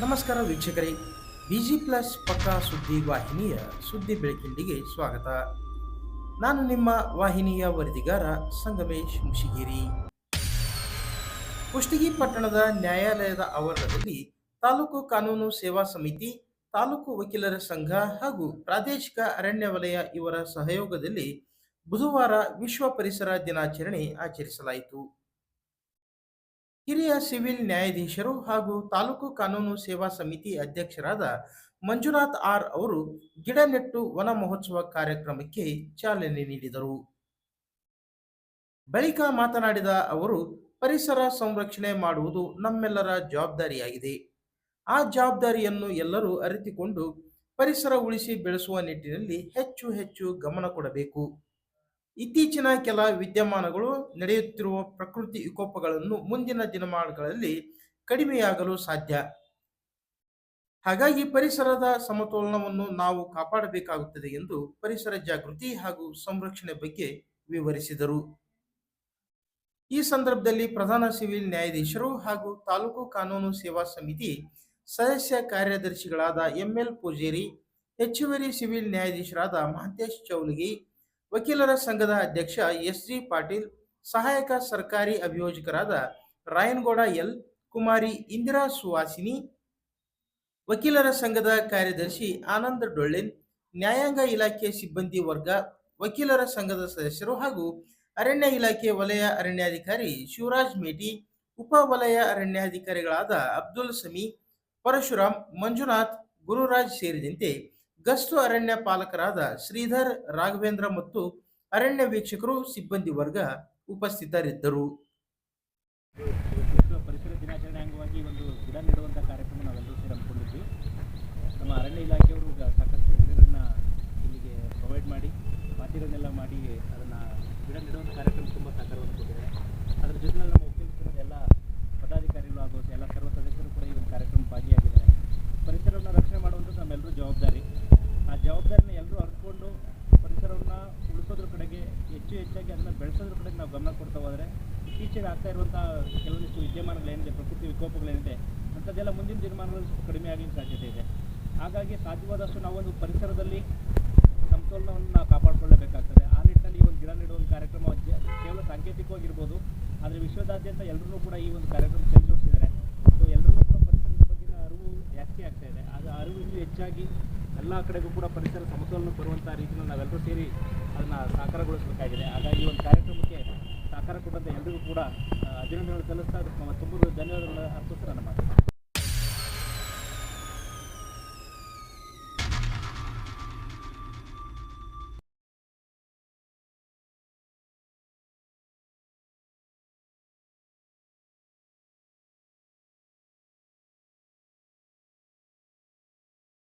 ನಮಸ್ಕಾರ ವೀಕ್ಷಕರೇ. Busy plus ಪಕ್ಕ ಸುದ್ದಿ ವಾಹಿನಿಯ ಸುದ್ದಿ ಬೆಳಕಿಂಡಿಗೆ ಸ್ವಾಗತ. ನಾನು ನಿಮ್ಮ ವಾಹಿನಿಯ ವರದಿಗಾರ ಸಂಗಮೇಶ್ ಮುಶಿಗಿರಿ ಕುಷ್ಟಗಿ ಪಟ್ಟಣದ ನ್ಯಾಯಾಲಯದ ಆವರಣದಲ್ಲಿ ತಾಲೂಕು ಕಾನೂನು ಸೇವಾ ಸಮಿತಿ, ತಾಲೂಕು ವಕೀಲರ ಸಂಘ ಹಾಗೂ ಪ್ರಾದೇಶಿಕ ಅರಣ್ಯ ವಲಯ ಇವರ ಸಹಯೋಗದಲ್ಲಿ ಬುಧವಾರ ವಿಶ್ವ ಪರಿಸರ ದಿನಾಚರಣೆ ಆಚರಿಸಲಾಯಿತು. ಹಿರಿಯ ಸಿವಿಲ್ ನ್ಯಾಯಾಧೀಶರು ಹಾಗೂ ತಾಲೂಕು ಕಾನೂನು ಸೇವಾ ಸಮಿತಿ ಅಧ್ಯಕ್ಷರಾದ ಮಂಜುನಾಥ್ ಆರ್ ಅವರು ಗಿಡ ನೆಟ್ಟು ವನ ಮಹೋತ್ಸವ ಕಾರ್ಯಕ್ರಮಕ್ಕೆ ಚಾಲನೆ ನೀಡಿದರು. ಬಳಿಕ ಮಾತನಾಡಿದ ಅವರು, ಪರಿಸರ ಸಂರಕ್ಷಣೆ ಮಾಡುವುದು ನಮ್ಮೆಲ್ಲರ ಜವಾಬ್ದಾರಿಯಾಗಿದೆ. ಆ ಜವಾಬ್ದಾರಿಯನ್ನು ಎಲ್ಲರೂ ಅರಿತುಕೊಂಡು ಪರಿಸರ ಉಳಿಸಿ ಬೆಳೆಸುವ ನಿಟ್ಟಿನಲ್ಲಿ ಹೆಚ್ಚು ಹೆಚ್ಚು ಗಮನ ಕೊಡಬೇಕು. ಇತ್ತೀಚಿನ ಕೆಲ ವಿದ್ಯಮಾನಗಳು ನಡೆಯುತ್ತಿರುವ ಪ್ರಕೃತಿ ವಿಕೋಪಗಳನ್ನು ಮುಂದಿನ ದಿನಮಾನಗಳಲ್ಲಿ ಕಡಿಮೆಯಾಗಲು ಸಾಧ್ಯ. ಹಾಗಾಗಿ ಪರಿಸರದ ಸಮತೋಲನವನ್ನು ನಾವು ಕಾಪಾಡಬೇಕಾಗುತ್ತದೆ ಎಂದು ಪರಿಸರ ಜಾಗೃತಿ ಹಾಗೂ ಸಂರಕ್ಷಣೆ ಬಗ್ಗೆ ವಿವರಿಸಿದರು. ಈ ಸಂದರ್ಭದಲ್ಲಿ ಪ್ರಧಾನ ಸಿವಿಲ್ ನ್ಯಾಯಾಧೀಶರು ಹಾಗೂ ತಾಲೂಕು ಕಾನೂನು ಸೇವಾ ಸಮಿತಿ ಸದಸ್ಯ ಕಾರ್ಯದರ್ಶಿಗಳಾದ ಎಂಎಲ್ ಪೂಜೇರಿ, ಹೆಚ್ಚುವರಿ ಸಿವಿಲ್ ನ್ಯಾಯಾಧೀಶರಾದ ಮಹಂತೇಶ್ ಚೌಲಗಿ ವಕೀಲರ ಸಂಘದ ಅಧ್ಯಕ್ಷ ಎಸ್ ಜಿ ಪಾಟೀಲ್, ಸಹಾಯಕ ಸರ್ಕಾರಿ ಅಭಿಯೋಜಕರಾದ ರಾಯನಗೌಡ ಎಲ್. ಕುಮಾರಿ, ಇಂದಿರಾ ಸುವಾಸಿನಿ, ವಕೀಲರ ಸಂಘದ ಕಾರ್ಯದರ್ಶಿ ಆನಂದ್ ಡೊಳ್ಳಿನ್, ನ್ಯಾಯಾಂಗ ಇಲಾಖೆ ಸಿಬ್ಬಂದಿ ವರ್ಗ, ವಕೀಲರ ಸಂಘದ ಸದಸ್ಯರು ಹಾಗೂ ಅರಣ್ಯ ಇಲಾಖೆ ವಲಯ ಅರಣ್ಯಾಧಿಕಾರಿ ಶಿವರಾಜ್ ಮೇಟಿ, ಉಪ ವಲಯ ಅರಣ್ಯಾಧಿಕಾರಿಗಳಾದ ಅಬ್ದುಲ್ ಸಮಿ, ಪರಶುರಾಮ್, ಮಂಜುನಾಥ್, ಗುರುರಾಜ್ ಸೇರಿದಂತೆ ಗಸ್ತು ಅರಣ್ಯ ಪಾಲಕರಾದ ಶ್ರೀಧರ್ ರಾಘವೇಂದ್ರ ಮತ್ತು ಅರಣ್ಯ ವೀಕ್ಷಕರು ಸಿಬ್ಬಂದಿ ವರ್ಗ ಉಪಸ್ಥಿತರಿದ್ದರು ವಿಶ್ವ ಪರಿಸರ ದಿನಾಚರಣೆ ಅಂಗವಾಗಿ ಒಂದು ಗಿಡ ನೆಡುವಂಥ ಕಾರ್ಯಕ್ರಮ ನಾವೆಲ್ಲರೂ ಸೇರಿ ಹಮ್ಮಿಕೊಂಡಿದ್ವಿ ನಮ್ಮ ಅರಣ್ಯ ಇಲಾಖೆಯವರು ಗ- ಸಾಕಷ್ಟು ಗಿಡಗಳನ್ನ ಇಲ್ಲಿಗೆ ಪ್ರೊವೈಡ್ ಮಾಡಿ ಪಾತಿಗಳನ್ನೆಲ್ಲ ಮಾಡಿ ಅದನ್ನು ಗಿಡ ನೆಡುವಂಥ ಕಾರ್ಯಕ್ರಮ ತುಂಬ ಸಹಕಾರವನ್ನು ಕೊಟ್ಟಿದ್ದಾರೆ ಅದರ ಜೊತೆಯಲ್ಲಿ ನಮ್ಮ ವಕೀಲರ ಎಲ್ಲ ಪದಾಧಿಕಾರಿಗಳು ಹಾಗೂ ಎಲ್ಲ ಸರ್ವ ಸದಸ್ಯರು ಕೂಡ ಈ ಒಂದು ಕಾರ್ಯಕ್ರಮ ಭಾಗಿಯಾಗಿದ್ದಾರೆ ಪರಿಸರವನ್ನು ರಕ್ಷಣೆ ಮಾಡುವಂಥದ್ದು ನಮ್ಮೆಲ್ಲರೂ ಜವಾಬ್ದಾರಿ ಆ ಜವಾಬ್ದಾರಿನ ಎಲ್ಲರೂ ಅರ್ತ್ಕೊಂಡು ಪರಿಸರವನ್ನು ಉಳಿಸೋದ್ರ ಕಡೆಗೆ ಹೆಚ್ಚು ಹೆಚ್ಚಾಗಿ ಅದನ್ನು ಬೆಳೆಸೋದ್ರ ಕಡೆಗೆ ನಾವು ಗಮನ ಕೊಡ್ತಾ ಹೋದರೆ ಇತ್ತೀಚೆಗೆ ಆಗ್ತಾ ಇರುವಂಥ ಕೆಲವೊಂದಿಷ್ಟು ವಿದ್ಯಮಾನಗಳೇನಿದೆ ಪ್ರಕೃತಿ ವಿಕೋಪಗಳೇನಿದೆ ಅಂಥದ್ದೆಲ್ಲ ಮುಂದಿನ ದಿನಮಾನಗಳು ಸ್ವಲ್ಪ ಕಡಿಮೆ ಆಗಲಿಕ್ಕೆ ಸಾಧ್ಯತೆ ಇದೆ. ಹಾಗಾಗಿ ಸಾಧ್ಯವಾದಷ್ಟು ನಾವೊಂದು ಪರಿಸರದಲ್ಲಿ ಸಮತೋಲನವನ್ನು ನಾವು ಕಾಪಾಡಿಕೊಳ್ಳಬೇಕಾಗ್ತದೆ. ಆ ನಿಟ್ಟಿನಲ್ಲಿ ಈ ಒಂದು ಗಿಡ ನೆಡುವ ಒಂದು ಕಾರ್ಯಕ್ರಮ ಕೇವಲ ಸಾಂಕೇತಿಕವಾಗಿರ್ಬೋದು, ಆದರೆ ವಿಶ್ವದಾದ್ಯಂತ ಎಲ್ಲರೂ ಕೂಡ ಈ ಒಂದು ಕಾರ್ಯಕ್ರಮ ಕೈಗೊಳಿಸಿದ್ದಾರೆ ಸೊ ಎಲ್ಲರೂ ಕೂಡ ಪರಿಸರದ ಬಗ್ಗೆ ಅರಿವು ಜಾಸ್ತಿ ಆಗ್ತಾ ಇದೆ. ಅದು ಅರಿವು ಇನ್ನೂ ಹೆಚ್ಚಾಗಿ ಎಲ್ಲ ಕಡೆಗೂ ಕೂಡ ಪರಿಸರ ಸಮತೋಲನ ಬರುವಂಥ ರೀತಿಯಲ್ಲಿ ನಾವೆಲ್ಲರೂ ಸೇರಿ ಅದನ್ನು ಸಾಕಾರಗೊಳಿಸಬೇಕಾಗಿದೆ. ಹಾಗಾಗಿ ಒಂದು ಕಾರ್ಯಕ್ರಮಕ್ಕೆ ಸಾಕಾರ ಕೊಟ್ಟಂಥ ಎಲ್ಲರಿಗೂ ಕೂಡ ಅಭಿನಂದನೆಗಳು ಸಲ್ಲಿಸ್ತಾ ತುಂಬ ಧನ್ಯವಾದಗಳು. ಅರ್ಪಿಸ್ತಾರೆ ನಮ್ಮ